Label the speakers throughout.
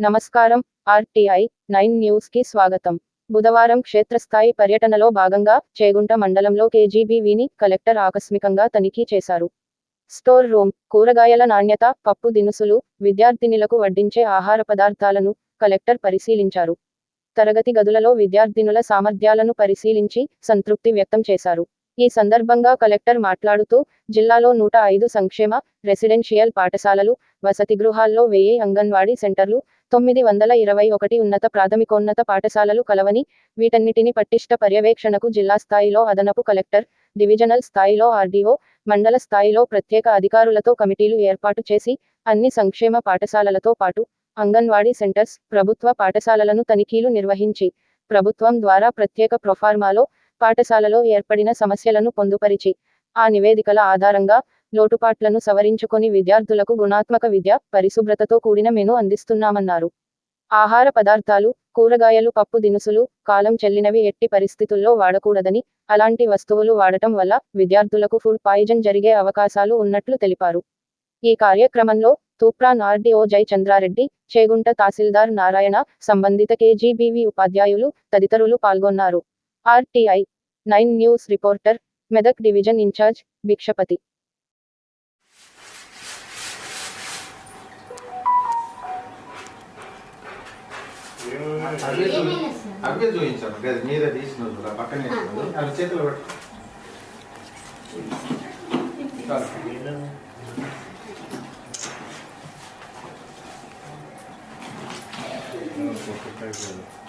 Speaker 1: నమస్కారం RTI nine న్యూస్కి స్వాగతం. బుధవారం క్షేత్రస్థాయి పర్యటనలో భాగంగా చేగుంట మండలంలో కేజీబీవీని కలెక్టర్ ఆకస్మికంగా తనిఖీ చేశారు. స్టోర్ రూమ్ కూరగాయల నాణ్యత పప్పు దినుసులు విద్యార్థినులకు వడ్డించే ఆహార పదార్థాలను కలెక్టర్ పరిశీలించారు. తరగతి గదులలో విద్యార్థినుల సామర్థ్యాలను పరిశీలించి సంతృప్తి వ్యక్తం చేశారు. ఈ సందర్భంగా కలెక్టర్ మాట్లాడుతూ జిల్లాలో నూట ఐదు సంక్షేమ రెసిడెన్షియల్ పాఠశాలలు వసతి గృహాల్లో వెయ్యి అంగన్వాడీ సెంటర్లు తొమ్మిది వందల ఇరవై ఒకటి ఉన్నత ప్రాథమికోన్నత పాఠశాలలు కలవని వీటన్నిటిని పటిష్ట పర్యవేక్షణకు జిల్లా స్థాయిలో అదనపు కలెక్టర్ డివిజనల్ స్థాయిలో ఆర్డీఓ మండల స్థాయిలో ప్రత్యేక అధికారులతో కమిటీలు ఏర్పాటు చేసి అన్ని సంక్షేమ పాఠశాలలతో పాటు అంగన్వాడీ సెంటర్స్ ప్రభుత్వ పాఠశాలలను తనిఖీలు నిర్వహించి ప్రభుత్వం ద్వారా ప్రత్యేక ప్రొఫార్మాలో పాఠశాలలో ఏర్పడిన సమస్యలను పొందుపరిచి ఆ నివేదికల ఆధారంగా లోటుపాట్లను సవరించుకొని విద్యార్థులకు గుణాత్మక విద్య పరిశుభ్రతతో కూడిన మెను అందిస్తున్నామన్నారు. ఆహార పదార్థాలు కూరగాయలు పప్పు దినుసులు కాలం చెల్లినవి ఎట్టి పరిస్థితుల్లో వాడకూడదని అలాంటి వస్తువులు వాడటం వల్ల విద్యార్థులకు ఫుడ్ పాయిజన్ జరిగే అవకాశాలు ఉన్నట్లు తెలిపారు. ఈ కార్యక్రమంలో తూప్రాన్ ఆర్డీఓ జై చంద్రారెడ్డి చేగుంట తహసీల్దార్ నారాయణ సంబంధిత కేజీబీవీ ఉపాధ్యాయులు తదితరులు పాల్గొన్నారు. RTI nine news reporter Medak division in charge Bhikshapati
Speaker 2: అవే చూ అవే చూపించాను గది మీద తీసినది కూడా పక్కనే వేసినది అవి చేతిలో పెట్టు
Speaker 3: అయిందా ఏ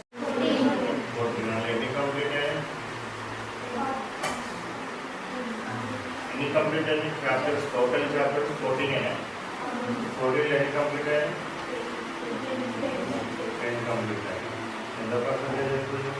Speaker 3: ఎన్ని కంప్లీట్ అయ్యాయి చాప్టర్స్ టోటల్ చాప్టర్స్ ఫోర్టీన్ అయ్యాయి ఫోర్టీన్ ఎన్ని కంప్లీట్ అయ్యాయి టెన్ కంప్లీట్ అయ్యాయి ఎంత పర్సెంటేజ్ వస్తుంది